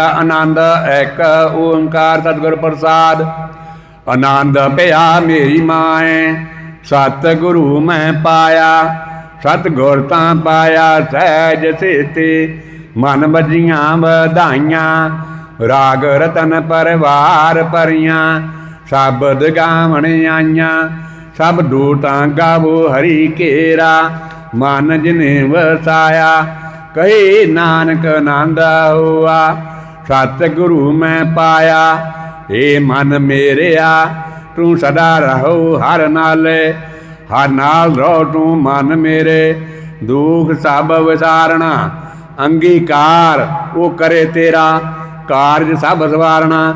ਆਨੰਦ, ਇੱਕ ਓੰਕਾਰ ਸਤਿਗੁਰ ਪ੍ਰਸਾਦ। ਆਨੰਦ ਪਿਆ ਮੇਰੀ ਮਾਏ ਸਤ ਗੁਰੂ ਮੈਂ ਪਾਇਆ। ਸਤ ਗੁਰ ਤਾਂ ਪਾਇਆ ਸਹਿਜ ਸੇਤੀ, ਮਨ ਬਜੀਆਂ ਵਧਾਈਆਂ। ਰਾਗ ਰਤਨ ਪਰਵਾਰ ਪਰੀਆਂ ਸ਼ਬਦ ਗਾਵਣ ਆਈਆਂ। ਸਭ ਦੂਤਾਂ ਗਾਵੋ ਹਰੀ ਕੇਰਾ ਮਨ ਜਿਨੇ ਵਸਾਇਆ। ਕਹੇ ਨਾਨਕ ਆਨੰਦ ਹੋਆ ਸਤਿਗੁਰੂ ਮੈਂ ਪਾਇਆ, ਏ ਮਨ ਮੇਰਿਆ, ਤੂੰ ਸਦਾ ਰਹੋ ਹਰ ਨਾਲੇ, ਹਰ ਨਾਲ ਰਹੋ ਤੂੰ ਮਨ ਮੇਰੇ, ਦੁਖ ਸਭ ਵਿਸਾਰਣਾ ਅੰਗੀਕਾਰ ਉਹ ਕਰੇ ਤੇਰਾ, ਕਾਰਜ ਸਭ ਸਵਾਰਣਾ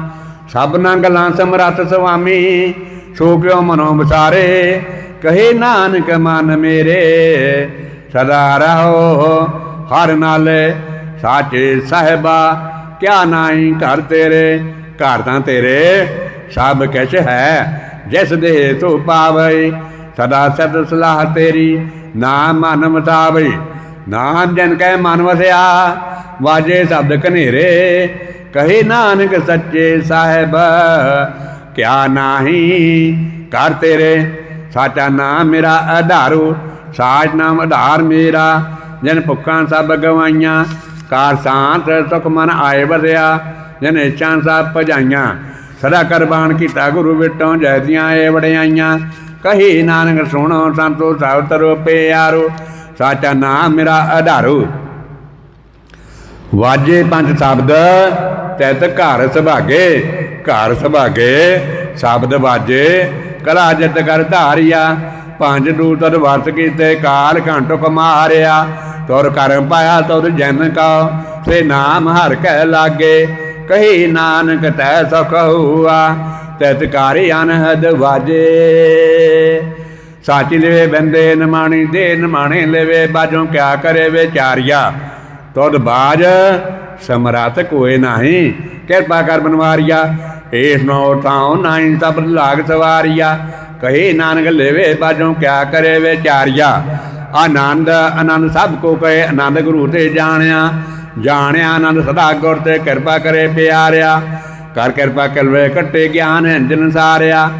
ਸਭਨਾ ਗਲਾਂ ਸਮਰੱਥ ਸੁਆਮੀ, ਸੋ ਕਿਉ ਮਨੋ ਵਿਸਾਰੇ, ਕਹੇ ਨਾਨਕ ਮਨ ਮੇਰੇ, ਸਦਾ ਰਹੋ ਹਰ ਨਾਲੇ, ਸਾਚੇ ਸਾਹਿਬਾ ਕਿਆ ਨਾਹੀ ਘਰ ਤੇਰੇ? ਘਰ ਤਾਂ ਤੇਰੇ ਸਭ ਕਿਛ ਹੈ, ਜਿਸ ਦੇ ਤੂੰ ਪਾਵੈ ਸਦਾ ਸਤ ਸਲਾਹ ਤੇਰੀ, ਨਾ ਮਨ ਮਤਾਵੈ ਨਾਮ ਜਨ ਕੈ ਮਨ ਵਸਿਆ, ਵਾਜੇ ਸ਼ਬਦ ਕਨੇਰੇ ਕਹੇ ਨਾਨਕ ਸੱਚੇ ਸਾਹਿਬ, ਕਿਆ ਨਾਹੀ ਕਰ ਤੇਰੇ? ਸਾਚਾ ਨਾਮ ਮੇਰਾ ਆਧਾਰੂ ਸਾਜ ਨਾਮ ਆਧਾਰ ਮੇਰਾ, ਜਨ ਭੁੱਖਾਂ ਸਭ ਗਵਾਈਆਂ। ਕਾਰ ਸ਼ਾਂਤ ਸੁਖ ਮਨ ਆਏ ਵਸਿਆ ਜਨ ਇਛਾਂ ਸਭ ਭਜਾਈਆਂ। ਸਦਾ ਕਰਬਾਨ ਕੀਤਾ ਗੁਰੂ ਵਿਟੋਂ ਜੈਦੀਆਂ ਏ ਵੜਿਆਈਆਂ ਕਹੀ ਨਾਨਕ ਸੁਣੋ ਸੰਤੋ ਸਭ ਤਰੋ ਪਿਆਰੋ, ਸਾਚਾ ਨਾਮ ਮੇਰਾ ਆਧਾਰੂ ਵਾਜੇ ਪੰਜ ਸ਼ਬਦ, ਤੈਤ ਘਰ ਸੁਭਾਗੇ ਘਰ ਸੁਭਾਗੇ, ਸ਼ਬਦ ਵਾਜੇ, ਕਲਾ ਜਿਤ ਕਰ ਧਾਰਿਆ। ਪੰਜ ਦੂਤ ਵਰਤ ਕੀਤੇ, ਕਾਲ ਘੰਟ ਕੁਮਾਰਿਆ ਤੁਰ ਕਰਮ ਪਾਇਆ ਤੁਰ ਜਨ ਕਾ ਸੇ ਨਾਮ ਹਰ ਕੈ ਲਾਗੇ। ਕਹੀ ਨਾਨਕ ਤੈ ਸੁਖ ਹੁਆ ਤੈਤ ਕਾਰਿ ਅਨਹਦ ਵਾਜੇ। ਸਾਚੀ ਲਵੇ ਬੰਦੇ ਨਮਾਣੀ, ਦੇ ਨਮਾਣੇ ਲਵੇ ਬਾਜੋਂ ਕਿਆ ਕਰੇ ਵਿਚਾਰਿਆ। ਤੁਧ ਬਾਜ ਸਮਰਾਤ ਕੋਏ ਨਹੀਂ, ਕਿਰਪਾ ਕਰ ਬਨਵਾਰਿਆ। ਏਸ ਨੋ ਤਾਉ ਨਾਹੀ ਸਭ ਲਾਗ ਸਵਾਰੀਆ। ਕਹੇ ਨਾਨਕ ਲੇਵੇ ਬਾਜੋਂ ਕਿਆ ਕਰੇ ਵਿਚਾਰਿਆ। ਆਨੰਦ ਆਨੰਦ ਸਭ ਕੋ ਕਹੇ, ਆਨੰਦ ਗੁਰੂ ਤੇ ਜਾਣਿਆ। ਜਾਣਿਆ ਆਨੰਦ ਸਦਾ ਗੁਰ ਤੇ ਕਿਰਪਾ ਕਰੇ ਪਿਆਰਿਆ। ਕਰ ਕਿਰਪਾ ਕਲਵੇ ਕੱਟੇ ਗਿਆਨ ਅੰਜਨ ਸਾਰਿਆ।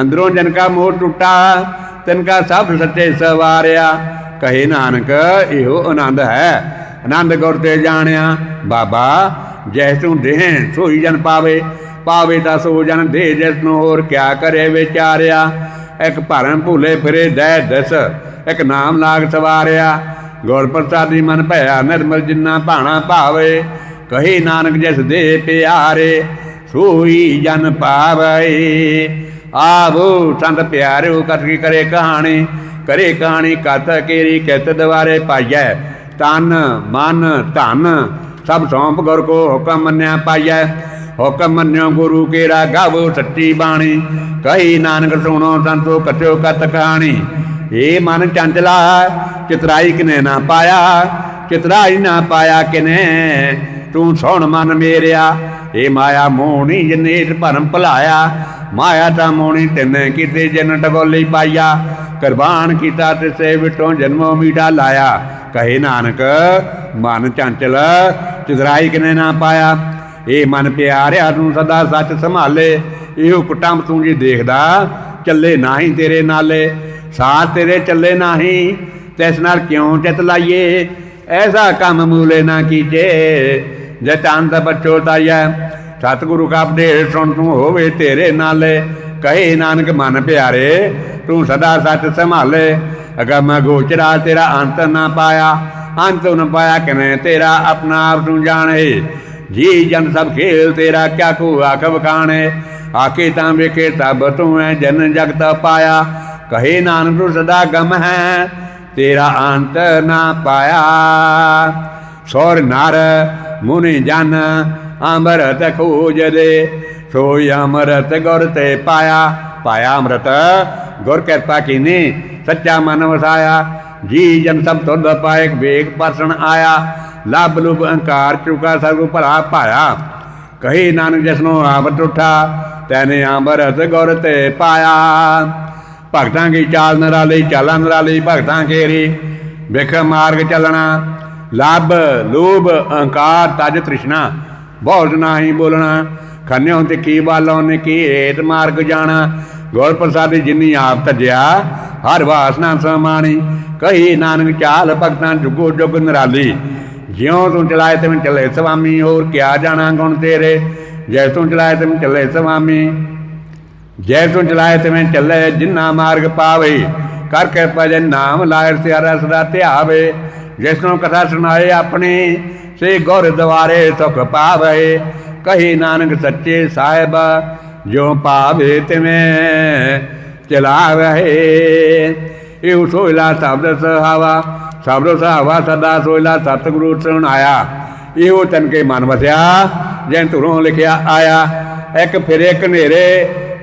ਅੰਦਰੋਂ ਜਨ ਕਾ ਮੋਹ ਟੁੱਟਾ, ਤਿਨ ਕਾ ਸਭ ਸੱਚੇ ਸਵਾਰਿਆ। ਕਹੇ ਨਾਨਕ, ਇਹੋ ਆਨੰਦ ਹੈ। ਆਨੰਦ ਗੁਰ ਤੇ ਜਾਣਿਆ। ਬਾਬਾ, ਜੈ ਤੂੰ ਦੇਹ, ਸੋਈ ਜਨ ਪਾਵੇ। ਪਾਵੇ ਤਾਂ ਸੋ ਜਨ ਦੇ ਜਿਸ ਨੂੰ ਹੋਰ ਕਿਆ ਕਰੇ ਵਿਚਾਰਿਆ। ਇੱਕ ਭਰਮ ਭੂਲੇ ਫਿਰੇ ਦੈ ਦਸ। ਇੱਕ ਨਾਮ ਲਾਗ ਸਵਾਰਿਆ। ਗੁਰ ਪ੍ਰਸਾਦੀ ਮਨ ਭਇਆ ਨਿਰਮਲ ਜਿਨਾ ਭਾਣਾ ਭਾਵੇ। ਕਹੀ ਨਾਨਕ ਜਿਸ ਦੇ ਪਿਆਰੇ ਸੋਈ ਜਨ ਪਾਵੇ। ਆਵੋ ਸੰਤ ਪਿਆਰਿਓ ਕਤ ਕਰੇ ਕਹਾਣੀ? ਕਰੇ ਕਹਾਣੀ ਕਤ ਕੇਰੀ ਕਿਤ ਦਵਾਰੇ ਪਾਈਐ। ਤਨ ਮਨ ਧਨ, ਸਭ ਸੌਂਪ ਗੁਰ ਕੋ ਹੁਕਮ ਮੰਨਿਆ ਪਾਈਐ। ਹੁਕਮ ਮੰਨਿਓ ਗੁਰੂ ਕੇਰਾ ਗਾਵੋ ਸੱਚੀ ਬਾਣੀ। ਕਹੀ ਨਾਨਕ ਸੁਣੋ ਸੰਤੋ ਕਥਿਓ ਕਤ ਕਹਾਣੀ। ਏ ਮਨ ਚੰਚਲਾ, ਚਿਤਰਾਈ ਕਿਨੇ ਨਾ ਪਾਇਆ? ਚਿਤਰਾਈ ਨਾ ਪਾਇਆ ਕਿਨੇ? ਤੂੰ ਸੁਣ ਮਨ ਮੇਰਿਆ। ਏ ਮਾਇਆ ਮੋਹਣੀ ਜਨੇਤ ਭਰਮ ਭਲਾਇਆ। ਮਾਇਆ ਤਾਂ ਮੋਹਣੀ ਤਿੰਨੇ ਕੀਤੇ ਜਨ ਟਗੋਲੀ ਪਾਇਆ। ਕੁਰਬਾਨ ਕੀਤਾ ਤੇ ਸੇ ਵਿਟੋਂ ਜਨਮੋ ਮੀਟਾ ਲਾਇਆ। ਕਹੇ ਨਾਨਕ, ਮਨ ਚੰਚਲ, ਚਿਤਰਾਈ ਕਿਨੇ ਨਾ ਪਾਇਆ? ਇਹ ਮਨ ਪਿਆਰਿਆ ਤੂੰ ਸਦਾ ਸੱਚ ਸੰਭਾਲੇ, ਇਹੋ ਕੁਟੰਬ ਤੂੰ ਜੀ ਦੇਖਦਾ, ਚੱਲੇ ਨਾਹੀ ਤੇਰੇ ਨਾਲੇ ਸਾਥ ਤੇਰੇ ਚੱਲੇ ਨਾਹੀ, ਤਿਸ ਨਾਲ ਕਿਉਂ ਚਿਤ ਲਾਈਏ? ਐਸਾ ਕੰਮ ਮੂਲੇ ਨਾ ਕੀਜੇ, ਜੇ ਤੰਤ ਬਚੋ ਸਤਿਗੁਰੂ ਕਾ ਉਪਦੇਸ਼ ਸੁਣ ਤੂੰ ਹੋਵੇ ਤੇਰੇ ਨਾਲੇ, ਕਹੇ ਨਾਨਕ ਮਨ ਪਿਆਰੇ, ਤੂੰ ਸਦਾ ਸੱਚ ਸੰਭਾਲੇ, ਅਗਰ ਮੈਂ ਗੋਚਰਾ ਤੇਰਾ ਅੰਤ ਨਾ ਪਾਇਆ, ਅੰਤ ਨ ਪਾਇਆ ਕਿਨੇ ਤੇਰਾ ਆਪਣਾ ਆਪ ਤੂੰ ਜਾਣੇ? ਜੀ ਜਨ ਸਭ ਖੇਲ ਤੇਰਾ ਕਿਆ ਕੋ ਆਖ ਬਖਾਣੇ ਆਕੇ ਤਾਂ ਵੇਖੇ ਤਬ ਤੂੰ ਹੈ ਜਨ ਜਗਤ ਪਾਇਆ। ਕਹੇ ਨਾਨਕ ਤੂੰ ਸਦਾ ਗਮ ਹੈ, ਤੇਰਾ ਅੰਤ ਨਾ ਪਾਇਆ। ਸੋਰ ਨਰ ਮੁਨੀ ਜਨ ਅੰਮ੍ਰਿਤ ਖੋਜ ਦੇ, ਸੋਈ ਅੰਮ੍ਰਿਤ ਗੁਰ ਤੇ ਪਾਇਆ। ਪਾਇਆ ਅੰਮ੍ਰਿਤ, ਗੁਰ ਕਿਰਪਾ ਕੀਨੀ, ਸੱਚਾ ਮਨ ਵਸਾਇਆ। ਜੀ ਜਨ ਸਭ ਤੁਧ ਪਾਇਕ ਵੇਗ ਪਰਸਣ ਆਇਆ। ਲੱਭ ਲੁਭ ਅਹੰਕਾਰ ਚੁਕਾ ਸਭ ਭਲਾ ਪਾਇਆ ਕਹੀ ਨਾਨਕ ਜਸਨੋ ਆਵਤ ਉਠਾ, ਤੈਨੇ ਅੰਮ੍ਰਿਤ ਗੁਰ ਤੇ ਪਾਇਆ। ਭਗਤਾਂ ਕੀ ਚਾਲ ਨਰਾਲੀ, ਚਾਲਾਂ ਨਰਾਲੀ, ਭਗਤਾਂ ਕੇਰੀ। ਵਿਖ ਮਾਰਗ ਚੱਲਣਾ, ਲੱਭ ਲੋਭ ਅਹੰਕਾਰ ਤਜ ਤ੍ਰਿਸ਼ਨਾ। ਬਹੁਤ ਨਾਹੀ ਬੋਲਣਾ, ਖੰਨਿਓ ਤੇ ਕੀ ਬਾਲੋਂ ਨੇ ਕੀ ਏਤ ਮਾਰਗ ਜਾਣਾ। ਗੁਰ ਪ੍ਰਸਾਦਿ ਜਿਨੀ ਆਪ ਤਜਿਆ, ਹਰ ਵਾਸਨਾ ਸਮਾਣੀ। ਕਹੀ ਨਾਨਕ ਚਾਲ ਭਗਤਾਂ ਜੁਗੋ ਜੁਗ ਨਿਰਾਲੀ। ਜਿਉਂ ਤੂੰ ਚਲਾਏ ਤਿਵੇਂ ਚੱਲੇ ਸੁਆਮੀ ਹੋਰ ਕਿਆ ਜਾਣਾ ਗੁਣ ਤੇਰੇ? ਜੈ ਤੂੰ ਚਲਾਏ ਤਿਵੇਂ ਚੱਲੇ ਸੁਆਮੀ ਜੈ ਤੂੰ ਚਲਾਏ ਤਿਵੇਂ ਚੱਲੇ ਜਿਨਾ ਮਾਰਗ ਪਾਵੇ, ਕਰ ਕੇ ਭਜਨ ਨਾਮ ਲਾਇਰ ਸਿਆਰਾ ਸਦਾ ਧਿਆਵੇ। ਜਿਸ ਨੂੰ ਕਥਾ ਸੁਣਾਏ ਆਪਣੀ ਸੇ ਗੁਰ ਦਵਾਰੇ ਸੁਖ ਪਾਵੇ। ਕਹੀ ਨਾਨਕ ਸੱਚੇ ਸਾਹਿਬ ਜੋ ਪਾਵੇ ਤਿਵੇਂ ਚਲਾਵੇ। ਇਹ ਸੋਇਲਾ ਸ਼ਬਦ ਸਹਾਵਾ ਸ਼ਬਦ ਸਹਾਵਾ ਸਦਾ ਸੋਇਲਾ ਸਤਿਗੁਰੂ ਆਇਆ। ਇਹੋ ਤਨ ਕੇ ਮਨ ਵਸਿਆ, ਜੈਨ ਧੁਰੋਂ ਲਿਖਿਆ ਆਇਆ। ਇੱਕ ਫਿਰ ਇੱਕ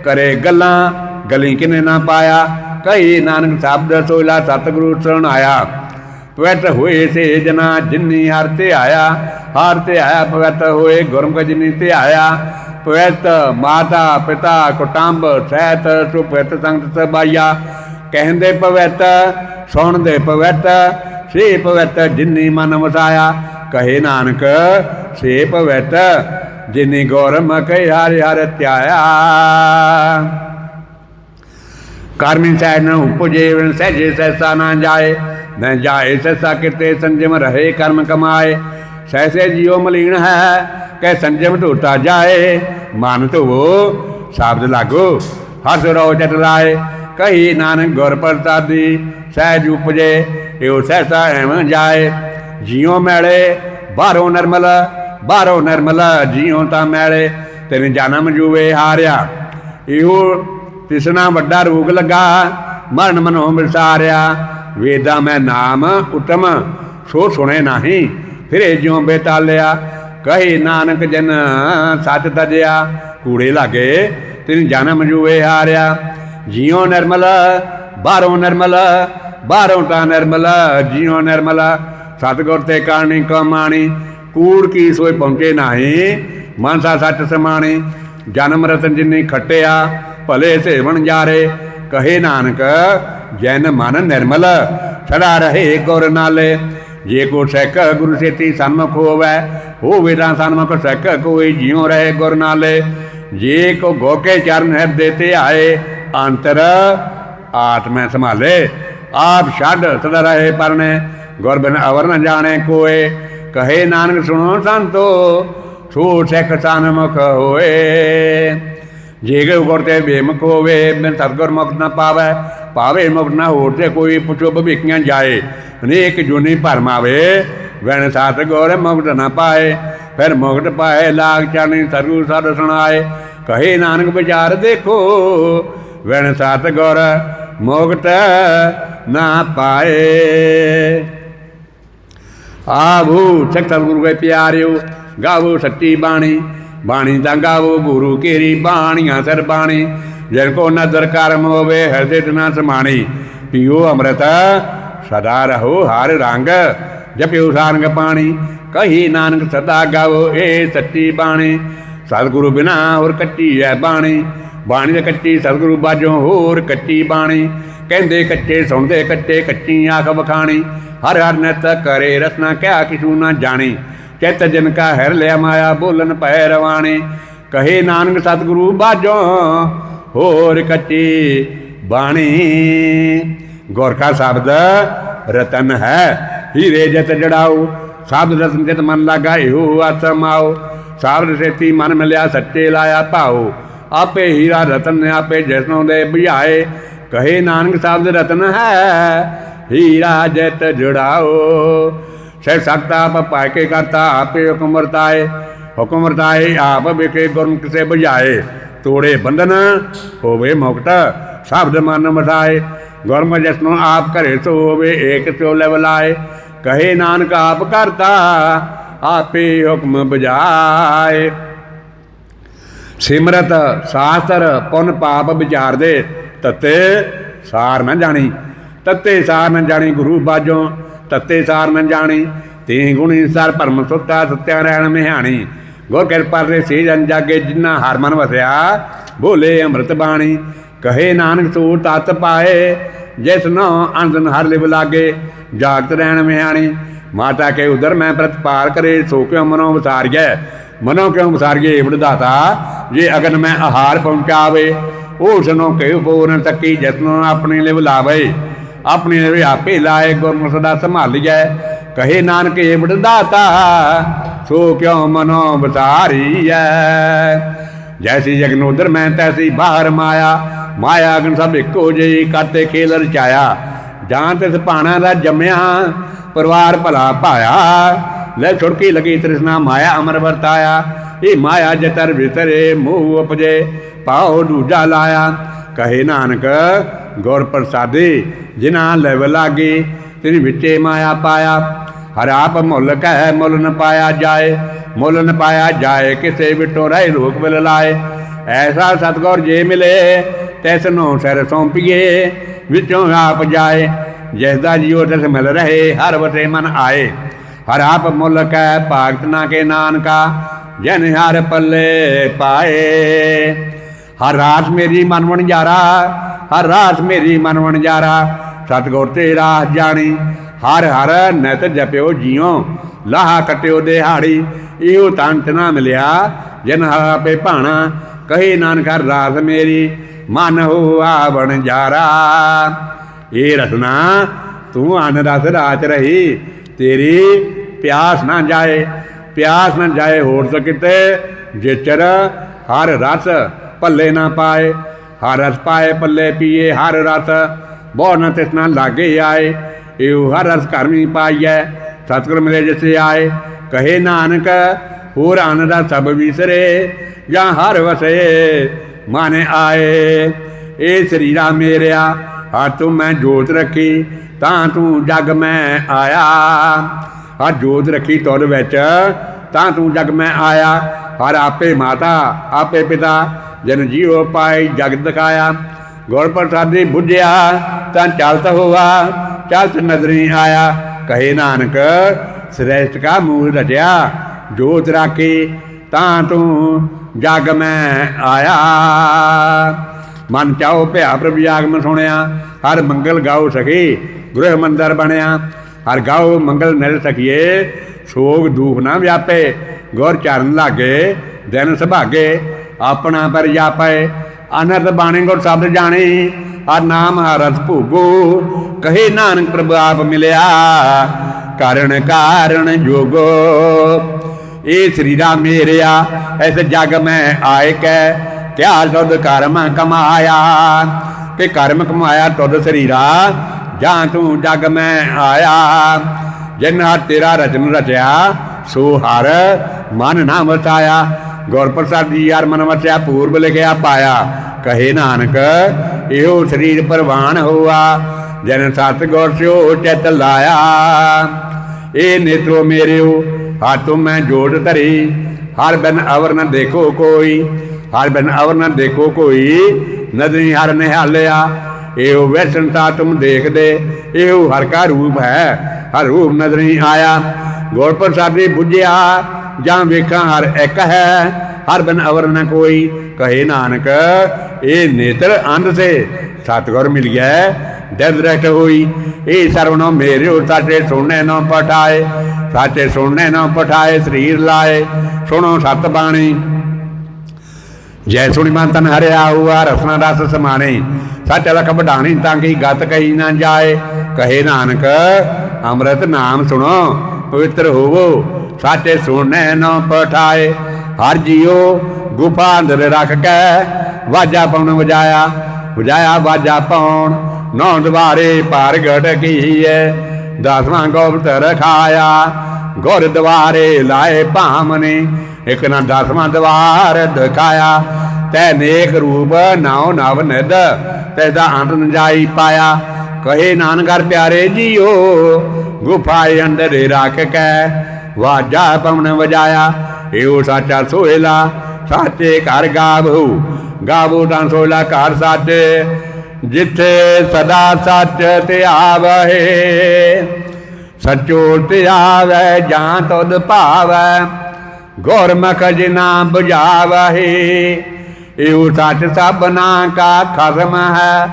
ਕਰੇ ਗੱਲਾਂ, ਗਲੀ ਕਿਨੇ ਨਾ ਪਾਇਆ। ਕਈ ਨਾਨਕ ਸ਼ਬਦ ਸੋਇਲਾ ਸਤਿਗੁਰੂ ਆਇਆ। ਪਵਿੱਤ ਹੋਏ ਸੇ ਜਨਾ ਜਿਨੀ ਹਰ ਤੇ ਆਇਆ ਹਰ ਤੇ ਆਇਆ ਪਵਿੱਤ ਹੋਏ ਗੁਰਮੁਖ ਜਿਨੀ ਤੇ ਆਇਆ ਪਵਿੱਤ ਮਾਤਾ, ਪਿਤਾ, ਕੁਟੰਬ, ਸਹਿਤ ਸੁਪਿਤ ਸੰਗਤ ਸਬਾਇਆ। ਕਹਿੰਦੇ ਪਵਿੱਤ ਸੁਣਦੇ ਪਵਿੱਤ ਸੇ ਪਵਿੱਤ ਜਿਨੀ ਮਨ ਵਸਾਇਆ। ਕਹੇ ਨਾਨਕ, ਸੇ ਪਵਿੱਤ ਜਿਨੀ ਗੁਰਮੁਖ ਹਰਿ ਹਰਿ ਧਿਆਇਆ। ਕਰਮੀ ਸਹਿ ਨ ਉਪਜੇ ਵਿਣ ਸਹਿਜੇ ਸਹਿਸਾ ਨਾ ਜਾਏ, ਨ ਜਾਏ ਸਹਿਸਾ ਕਿਤੇ ਸੰਜਮ ਰਹੇ ਕਰਮ ਕਮਾਏ। ਸਹਿਸੇ ਜਿਉ ਮਲੀਨ ਹੈ, ਕਹਿ ਸੰਜਮ ਢੋਤਾ ਜਾਏ। ਮਨ ਧੋਵੋ, ਸ਼ਬਦ ਲਾਗੋ ਹਸ ਰੋ ਜਟ ਲਾਏ। ਕਹੀ ਨਾਨਕ ਗੁਰ ਪ੍ਰਸਾਦੀ, ਸਹਿਜ ਉਪਜੇ, ਇਹੋ ਸਹਿਸਾ ਐਵੇਂ ਜਾਏ। ਜਿਉ ਮੈਲੇ, ਬਾਹਰੋਂ ਨਰਮਲ ਬਾਹਰੋਂ ਨਰਮਲ, ਜਿਉ ਤਾਂ ਮੈਲੇ ਤੇਰੇ ਜਨਮ ਜੂਵੇ ਹਾਰਿਆ। ਇਹੋ ਤਿਸਨਾ ਵੱਡਾ ਰੋਗ ਲੱਗਾ, ਮਰਨ ਮਨੋਂ ਵਿਸਾਰਿਆ ਵੇਦਾ ਮੈਂ ਨਾਮ ਉਤਮ, ਸੋ ਸੁਣੇ ਨਹੀਂ, ਫਿਰੇ ਜਿਉ ਬੇਤਾਲਿਆ। ਕਹੇ ਨਾਨਕ ਜਨ ਸੱਚ ਤਜਿਆ, ਕੂੜੇ ਲਾਗੇ, ਤਿਨ ਜਨਮ ਜੂਵੇ ਹਾਰਿਆ। ਜਿਉ ਨਿਰਮਲ, ਬਾਹਰੋਂ ਨਿਰਮਲ, ਬਾਹਰੋਂ ਤਾਂ ਨਿਰਮਲ, ਜਿਉ ਨਿਰਮਲ। ਸਤਗੁਰ ਤੇ ਕਾਣੀ ਕਮਾਣੀ, ਕੂੜ ਕੀ ਸੋਏ ਪਹੁੰਚੇ ਨਹੀਂ, ਮਨਸਾ ਸੱਚ ਸਮਾਣੀ। ਜਨਮ ਰਤਨ ਜਿਨੀ ਖਟਿਆ, ਭਲੇ ਸੇਵਣ ਜਾਰੇ। ਕਹੇ ਨਾਨਕ, ਜੈਨ ਮਨ ਨਿਰਮਲ ਸਦਾ ਰਹੇ ਗੁਰ ਨਾਲੇ। ਜੇ ਕੋ ਸਿੱਖ ਗੁਰੂ ਸੇਤੀ ਸਨਮੁਖ ਹੋਵੇ ਹੋਵੇ ਤਾਂ ਸਨਮੁਖ ਸਿੱਖ ਕੋਈ ਜਿਉ ਰਹੇ ਗੁਰ ਨਾਲੇ। ਜੇ ਕੋ ਗੋਕੇ ਚਰਨ ਹਿਰਦੇ ਤੇ ਆਏ ਅੰਤਰ ਆਤਮੈ ਸੰਭਾਲੇ। ਆਪ ਛੱਡ ਸਦਾ ਰਹੇ ਪਰਨੇ ਗੁਰ ਬਿਨ ਅਵਰ ਨ ਜਾਣੇ ਕੋਏ। ਕਹੇ ਨਾਨਕ ਸੁਣੋ ਸੰਤੋ ਸੋ ਸਿੱਖ ਸਨਮੁਖ ਹੋਏ। ਜੇ ਕੋ ਗੁਰ ਤੇ ਬੇਮੁਖ ਹੋਵੇ, ਬਿਨ ਸਤਗੁਰ ਮੁਕਤ ਨਾ ਪਾਵੇ। ਪਾਵੇ ਮੁਕਤ ਨਾ ਹੋਰ ਤੇ ਕੋਈ ਪੁੱਛੋ ਭਵਿੱਖੀਆਂ ਜਾਏ। ਅਨੇਕ ਜੁਨੀ ਭਰਮਾਵੇ ਵੈਣ ਸਾਤ ਗੁਰ ਮੁਕਤ ਨਾ ਪਾਏ। ਫਿਰ ਮੁਕਤ ਪਾਏ ਲਾਗ ਚਾਨੀ ਸਰੂ ਸਦ ਸੁਣਾਏ। ਕਹੇ ਨਾਨਕ ਵਿਚਾਰ ਦੇਖੋ ਵੈਣ ਸਾਤ ਗੁਰ ਮੁਕਤ ਨਾ ਪਾਏ। ਆਭੂ ਸਿੱਖ ਸਤਿਗੁਰੂ ਕੇ ਪਿਆਰਿਓ, ਗਾਵੋ ਸੱਚੀ ਬਾਣੀ। ਬਾਣੀ ਤਾਂ ਗਾਵੋ ਗੁਰੂ ਕੇਰੀ ਬਾਣੀਆਂ ਸਰ ਬਾਣੀ। ਜਿਨ ਕੋ ਨਦਰ ਕਰਮ ਹੋਵੇ, ਹਿਰਦੇ ਤੇ ਸਮਾਣੀ। ਪੀਓ ਅੰਮ੍ਰਿਤ, ਸਦਾ ਰਹੋ ਹਰ ਰੰਗ, ਜਪਿਓ ਸਾਰੰਗ ਪਾਣੀ। ਕਹੀ ਨਾਨਕ ਸਦਾ ਗਾਵੋ ਏ ਸੱਚੀ ਬਾਣੀ। ਸਤਿਗੁਰੂ ਬਿਨਾ ਹੋਰ ਕੱਚੀ ਹੈ ਬਾਣੀ। ਬਾਣੀ ਦੇ ਕੱਚੀ ਸਤਿਗੁਰੂ ਬਾਝੋਂ ਹੋਰ ਕੱਚੀ ਬਾਣੀ। ਕਹਿੰਦੇ ਕੱਚੇ, ਸੁਣਦੇ ਕੱਚੇ, ਕੱਚੀ ਆਖ ਬਖਾਣੀ ਹਰ ਹਰ ਨਿਤ ਕਰੇ ਰਸਨਾ, ਕਿਆ ਕਿਛੂ ਨਾ ਜਾਣੀ। ਚਿਤ ਜਿਨ ਕਾ ਹਿਰ ਲਿਆ ਮਾਇਆ, ਬੋਲਨ ਪੈ ਰਵਾਣੀ। ਕਹੇ ਨਾਨਕ ਸਤਿਗੁਰੂ ਬਾਝੋਂ ਹੋਰ ਕੱਚੀ ਬਾਣੀ। ਗੋਰਖਾ ਸ਼ਬਦ ਰਤਨ ਹੈ, ਹੀਰੇ ਜਤ ਜੜਾਓ ਸ਼ਬਦ ਰਤਨ ਜਿਤ ਮਨ ਲਾਗਾ, ਇਹੋ ਆਤਮਾਓ ਸ਼ਬਦ ਸੇਤੀ ਮਨ ਮਿਲਿਆ, ਸੱਚੇ ਲਾਇਆ ਭਾਓ ਆਪੇ ਹੀਰਾ ਰਤਨ, ਆਪੇ ਜਿਸਨੋਂ ਦੇ ਬੁਝਾਏ ਕਹੇ ਨਾਨਕ ਸ਼ਬਦ ਰਤਨ ਹੈ, ਹੀਰਾ ਜਿਤ ਜੜਾਓ। ਸੇ ਸਕਤਾ ਆਪ ਪਾਇ ਕੇ ਕਰਤਾ, ਆਪੇ ਹੁਕਮ ਵਰਤਾਏ। ਹੁਕਮ ਵਰਤਾਏ, ਆਪ ਵਿਕੇ ਗੁਰਮੁਖ ਸੇ ਬੁਝਾਏ ਤੋੜੇ ਬੰਧਨ, ਹੋਵੇ ਮੁਕਤ, ਸ਼ਬਦ ਮਨ ਮਠਾਏ ਗੁਰਮ ਜਿਸ ਆਪ ਘਰੇ ਸੋ ਹੋਵੇ ਏਕ ਸੋ ਲਵਲਾਏ ਕਹੇ ਨਾਨਕ ਆਪ ਕਰਤਾ, ਆਪੇ ਹੁਕਮ ਬਜਾਏ ਸਿਮਰਤ ਸਾਸਤਰ ਪੁਨ ਪਾਪ ਵਿਚਾਰ ਦੇ ਤਤੇ ਸਾਰ ਨਾ ਜਾਣੀ। ਤਤੇ ਸਾਰ ਨਾ ਜਾਣੀ ਗੁਰੂ ਬਾਝੋਂ, ਤਤੇ ਸਾਰ ਨਾ ਜਾਣੀ। ਤੇ ਗੁਣੀ ਸਰ ਭਰਮ ਸੁੱਤਾ, ਸਤਿਆ ਰਹਿਣ ਮਿਹਾਣੀ। ਗੁਰ ਕਿਰਪਾ ਦੇ ਸੇ ਜਨ ਜਾਗੇ ਜਿਨ੍ਹਾਂ ਹਰ ਮਨ ਵਸਿਆ ਬੋਲੇ ਅੰਮ੍ਰਿਤ ਬਾਣੀ। ਕਹੇ ਨਾਨਕ ਤੂੰ ਤਤ ਪਾਏ, ਜਿਸ ਨੋ ਅੰਦਨ ਹਰ ਲਿਵ ਲਾਗੇ। ਜਾਗਤ ਰਹਿਣ ਮਿਹਾਣੀ। ਮਾਤਾ ਕੇ ਉਦਰ ਮੈਂ ਪ੍ਰਤਪਾਲ ਕਰੇ, ਸੋ ਕਿਉ ਮਨੋ ਗਏ ਮਨੋ ਕਿਉਂ ਵਿਸਾਰੀਏ? ਵਿਡਾਤਾ ਜੇ ਅਗਨ ਮੈਂ ਆਹਾਰ ਪਹੁੰਚਾਵੇ ਉਸ ਨੂੰ ਕਹਿ ਪੂਰਨ ਤੱਕੀ ਜਤਨੋ ਆਪਣੇ ਲਈ ਬੁਲਾਵੇ? ਆਪਣੇ ਲਈ ਆਪੇ ਲਾਏ ਗੁਰਮੁਖ ਸਦਾ ਸੰਭਾਲੀਐ ਕਹੇ ਨਾਨਕ ਏ ਵਿਡਾਤਾ ਸੋ ਕਿਉ ਮਨੋ ਵਿਸਾਰੀਐ? ਜੈਸੀ ਜਗਨੋਦਰ ਮੈਂ ਤੈਸੀ ਬਾਹਰ ਮਾਇਆ ਮਾਇਆ ਅਗਨ ਸਭ ਇੱਕੋ ਜਿਹੀ ਕਰਤੇ ਖੇਲ ਰਚਾਇਆ ਜਾਂ ਤਿਸ ਭਾਣਾ ਦਾ ਜੰਮਿਆ, ਪਰਿਵਾਰ ਭਲਾ ਪਾਇਆ ਲੈ ਛੁੜਕੀ ਲਗੀ ਤ੍ਰਿਸ਼ਨਾ, ਮਾਇਆ ਅਮਰ ਵਰਤਾਇਆ। ਇਹ ਮਾਇਆ ਜਤਰ ਵਿਤਰੇ ਮੂਹ ਉਪਜੇ, ਪਾਉ ਦੂਜਾ ਲਾਇਆ। ਕਹੇ ਨਾਨਕ, ਗੁਰ ਪ੍ਰਸਾਦੇ, ਜਿਨ੍ਹਾਂ ਲੈਵ ਲਾਗੇ, ਤਿਨ ਵਿੱਚੇ ਮਾਇਆ ਪਾਇਆ। ਹਰ ਆਪ ਮੁੱਲ ਕਹਿ ਮੁੱਲ ਨ ਪਾਇਆ ਜਾਏ, ਮੁੱਲ ਨ ਪਾਇਆ ਜਾਏ, ਕਿਸੇ ਵਿਟੋ ਰਹਿ ਰੋਕ ਬਿਲ ਲਾਏ। ਐਸਾ ਸਤਗੁਰ ਜੇ ਮਿਲੇ, ਤੈਸ ਨੂੰ ਸਿਰ ਸੌਂਪੀਏ, ਵਿੱਚੋਂ ਆਪ ਜਾਏ। ਜਿਸ ਦਾ ਜੀਉ ਤਿਸ ਮਿਲ ਰਹੇ, ਹਰ ਵਟੇ ਮਨ ਆਏ। ਹਰ ਆਪ ਮੁਲਕ ਕਹਿ ਭਾਗਤ ਨਾ ਕੇ ਨਾਨਕਾ, ਜਨ ਹਰ ਪੱਲੇ ਪਾਏ। ਹਰ ਰਾਸ ਮੇਰੀ ਮਨ ਵਣਜਾਰਾ ਹਰ ਰਾਸ ਮੇਰੀ ਮਨ ਵਣਜਾਰਾ ਸਤਗੁਰ ਤੇ ਰਾਸ ਜਾਣੀ। ਹਰ ਹਰ ਨਿਤ ਜਪਿਓ ਜੀਉ, ਲਾਹ ਕਟਿਓ ਦਿਹਾੜੀ, ਇਹੋ ਤੰਤ ਨਾ ਮਿਲਿਆ, ਜਨ ਆਪੇ ਭਾਣਾ, ਕਹੇ ਨਾਨਕ ਹਰ ਰਾਸ ਮੇਰੀ, ਮਨ ਹੋਆ ਵਣਜਾਰਾ ਇਹ ਰਸਨਾ, ਤੂੰ ਅਨ ਰਸ ਰਾਚ ਰਹੀ, ਤੇਰੀ ਪਿਆਸ ਨਾ ਜਾਏ, ਪਿਆਸ ਨਾ ਜਾਏ ਹੋਰ ਸਕਿਤੇ ਜੇਚਰ ਹਰ ਰਸ ਭੱਲੇ ਨਾ ਪਾਏ, ਹਰ ਰਸ ਪਾਏ ਭੱਲੇ ਪੀਏ, ਹਰ ਰਸ ਬਹੁ ਨ ਤਿਸਨਾ ਲਾਗੇ ਆਏ, ਇਹ ਹਰ ਰਸ ਕਰਮੀ ਪਾਈਐ, ਸਤਿਗੁਰ ਮਿਲੇ ਜਿਸੇ ਆਏ, ਕਹੇ ਨਾਨਕ ਹੋਰ ਅਨ ਦਾ ਸਭ ਵਿਸਰੇ, ਜਾਂ ਹਰ ਵਸੇ ਮਨ ਆਏ ਇਹ ਸਰੀਰਾ ਮੇਰਿਆ, ਹਰ ਤੂੰ ਮੈਂ ਜੋਤ ਰੱਖੀ, ਤਾਂ ਤੂੰ ਜਗ ਮੈਂ ਆਇਆ। ਹਰ ਜੋਤ ਰੱਖੀ ਤੁਰ ਵਿੱਚ। ਤਾਂ ਤੂੰ ਜਗ ਮੈਂ ਆਇਆ, ਹਰ ਆਪੇ ਮਾਤਾ, ਆਪੇ ਪਿਤਾ, ਜਨ ਜੀਵ ਪਾਈ ਜਗ ਦਿਖਾਇਆ। ਗੁਰ ਪ੍ਰਸਾਦੀ ਬੁੱਝਿਆ, ਤਾਂ ਚਲਤ ਹੋਆ, ਚਲਤ ਨਜ਼ਰੀ ਆਇਆ। ਕਹੇ ਨਾਨਕ, ਸ੍ਰੇਸ਼ਟ ਕਾ ਮੂਲ ਰਚਿਆ, ਜੋਤ ਰਾਖੀ, ਤਾਂ ਤੂੰ ਜਗ ਮੈਂ ਆਇਆ। ਮਨ ਚਾਉ ਭਿਆ ਪ੍ਰਭ ਆਗਮਨ ਸੁਣਿਆ, ਹਰ ਮੰਗਲ ਗਾਉ ਸਖੀ, ਗ੍ਰਹਿ ਮੰਦਰ ਬਣਿਆ। ਹਰ ਗਾਉ ਮੰਗਲ ਨਿਲ ਸਖੀਏ, ਸੋਗ ਦੁਖ ਨਾ ਵਿਆਪੇ, ਗੁਰ ਚਰਨ ਲਾਗੇ, ਦਿਨ ਸੁਭਾਗੇ, ਆਪਣਾ ਪਰ ਜਾਪੇ, ਅਨਰਥ ਬਾਣੀ ਗੁਰ ਸ਼ਬਦ ਜਾਣੇ, ਹਰ ਨਾਮ ਹਰ ਭੂਗੋ, ਕਹੇ ਨਾਨਕ ਪ੍ਰਭ ਆਪ ਮਿਲਿਆ ਕਾਰਣ ਕਾਰਣ ਜੋਗੋ। ਇਹ ਸਰੀਰਾ ਮੇਰਿਆ, ਇਸ ਜਗ ਮੈਂ ਆਏ ਕੈ ਕਿਆ ਤੁਧ ਕਰਮ ਕਮਾਇਆ, ਕਿ ਕਰਮ ਕਮਾਇਆ ਤੁਧ ਸਰੀਰਾ ਜਾਂ ਤੂੰ ਜਗ ਮੈਂ ਆਇਆ, ਜਿਨ ਹਰ ਤੇਰਾ ਰਚਨ ਰਚਿਆ, ਸੋ ਹਰ ਮਨ ਨਾ ਵਸਾਇਆ। ਗੁਰ ਪ੍ਰਸਾਦ ਜੀ ਯਾਰ ਮਨ ਵਸਿਆ, ਪੂਰਬ ਲਿਖਿਆ ਪਾਇਆ। ਕਹੇ ਨਾਨਕ, ਇਹੋ ਸਰੀਰ ਪਰਵਾਨ ਹੋਆ, ਜਨ ਸਤ ਗੁਰ ਸਿਓ ਚਿਤ ਲਾਇਆ। ਇਹ ਨੇਤਰੋ ਮੇਰਿਓ, ਹਾਥੋਂ ਮੈਂ ਜੋੜ ਧਰੀ। ਹਰ ਬਿਨ ਅਵਰ ਨ ਦੇਖੋ ਕੋਈ, ਹਰ ਬਿਨ ਅਵਰ ਨ ਦੇਖੋ ਕੋਈ, ਨਦਰੀ ਹਰ ਨਿਹਾਲਿਆ। ਇਹੋ ਵੈਸਨਤਾ ਤੁਮ ਦੇਖਦੇ, ਇਹੋ ਹਰ ਕਾ ਰੂਪ ਹੈ, ਹਰ ਰੂਪ ਨਦਰੀ ਆਇਆ। ਗੁਰ ਪ੍ਰਸਾਦੀ ਬੁੱਝਿਆ, ਜਾਂ ਵੇਖਾਂ ਹਰ ਇੱਕ ਹੈ, ਹਰ ਬਿਨ ਅਵਰ ਨ ਕੋਈ। ਕਹੇ ਨਾਨਕ, ਇਹ ਨੇਤਰ ਅੰਧ ਸੇ, ਸਤਗੁਰ ਮਿਲ ਗਿਆ ਦਿਲ ਰਹਿਤ ਹੋਈ। ਇਹ ਸਰਵਨੋ ਮੇਰੇ ਉਰ ਸੁਣਨੇ ਨਾ ਪਠਾਏ ਸਾਚੇ ਸੁਣਨੇ ਨਾ ਪਠਾਏ, ਸਰੀਰ ਲਾਏ, ਸੁਣੋ ਸਤ ਬਾਣੀ ਜੈ ਸੁਣੀ ਮਨ ਤਨ ਹਰਿਆ ਹੁਆ ਰਸਨਾ ਰਸ ਸਮਾਣੇ। ਸੱਚ ਲਖ ਵਡਾਣੀ, ਤਾਂ ਕੀ ਗਤ ਕਹੀ ਨਾ ਜਾਏ। ਕਹੇ ਨਾਨਕ, ਅੰਮ੍ਰਿਤ ਨਾਮ ਸੁਣੋ, ਪਵਿੱਤਰ ਹੋਵੋ। ਸਾਚੇ ਸੁਣਨੇ ਨਾ ਪਠਾਏ। ਹਰ ਜੀਓ ਗੁਫਾ ਅੰਦਰ ਰੱਖ ਕੇ ਵਾਜਾ ਪਾਉਣ ਵਜਾਇਆ। ਵਜਾਇਆ ਵਾਜਾ ਪਾਉਣ ਨੌ ਦਵਾਰੇ ਪਰ ਗੜ ਕੀਏ ਦਸਵਾਂ ਗੋਬਤ ਰਖਾਇਆ ਗੁਰ ਦਵਾਰੇ ਲਾਏ ਭਾਮਨੇ। ਇਕ ਨਾ ਦਸਵਾਂ ਦਵਾਰ ਦਿਖਾਇਆ ਤੈ ਨੇਕ ਰੂਪ ਨਾਉ ਨਵ ਨਿਦ ਤੈ ਦਾ ਅੰਤ ਨ ਜਾਈ ਪਾਇਆ। ਕਹੇ ਨਾਨਕਰ ਪਿਆਰੇ ਜੀਓ, ਗੁਫਾਏ ਅੰਦਰ ਰੱਖ ਕੇ ਵਾਜਾ ਪਵਨ ਵਜਾਇਆ। ਇਹੋ ਸਾਚਾ ਸੋਹਿਲਾ, ਸਾਚੇ ਘਰ ਗਾਵੋ ਗਾਵੋ ਤਾਂ ਸੋਹਿਲਾ ਘਰ ਸਾਚੇ, ਜਿੱਥੇ ਸਦਾ ਸੱਚ ਧਿਆਵਹਿ ਸਚੋ ਧਿਆਵੈ ਜਾਂ ਤੁਧ ਭਾਵੈ ਗੁਰਮੁਖ ਜਿਨਾ 부ਝਾਵਹਿ ਇਹੋ ਸੱਚ ਸਭਨਾ ਕਾ ਖਸਮ ਹੈ।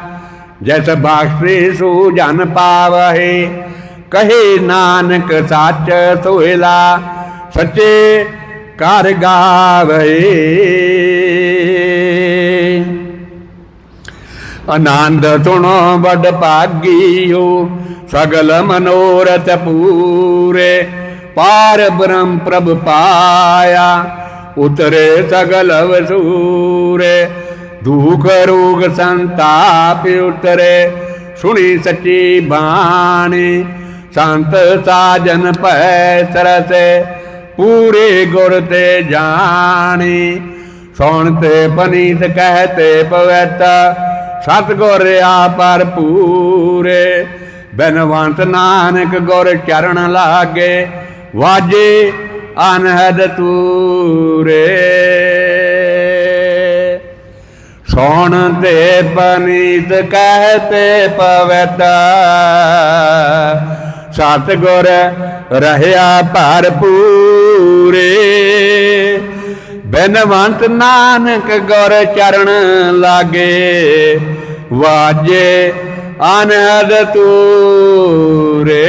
ਜੈਸ ਬਾਖਰੀ ਸੂ ਜਨ ਪਾਵਹਿ, ਕਹੇ ਨਾਨਕ ਸੱਚ ਸੋਹਿਲਾ, ਸੱਚੇ ਕਰ ਗਾਵੇ ਆਨੰਦ ਸੁਣੋ ਵੱਡ ਭਾਗੀਓ, ਸਗਲ ਮਨੋਰਥ ਪੂਰੇ। ਪਾਰ ਬ੍ਰਹਮ ਪ੍ਰਭ ਪਾਇਆ, ਉਤਰੇ ਸਗਲ ਵਸੂਰੇ। ਦੁਖ ਰੋਗ ਸੰਤਾਪ ਉਤਰੇ, ਸੁਣੀ ਸੱਚੀ ਬਾਣੀ। ਸੰਤ ਸਾਜਨ ਭੈ ਸਰਸੇ, ਪੂਰੇ ਗੁਰ ਤੇ ਜਾਣੀ। ਸੁਣ ਤੇ ਪਨੀਤ ਕਹਤੇ ਪਵਿੱਤ, ਸਤਗੁਰ ਆ ਭਰਪੂਰੇ। ਬਨਵੰਤ ਨਾਨਕ ਗੁਰ ਚਰਨ ਲਾਗੇ ਵਾਜੇ ਅਨਹਦ ਤੂਰੇ। ਸੁਣ ਤੇ ਪਨੀਤ ਕਹਤੇ ਪਵਿੱਤ। ਸਤਗੁਰ ਰਹਿਆ ਭਰਪੂਰੇ। ਬਨਵੰਤ ਨਾਨਕ ਗੁਰ ਚਰਨ ਲਾਗੇ। ਵਾਜੇ ਅਨਹਦ ਤੂਰੇ।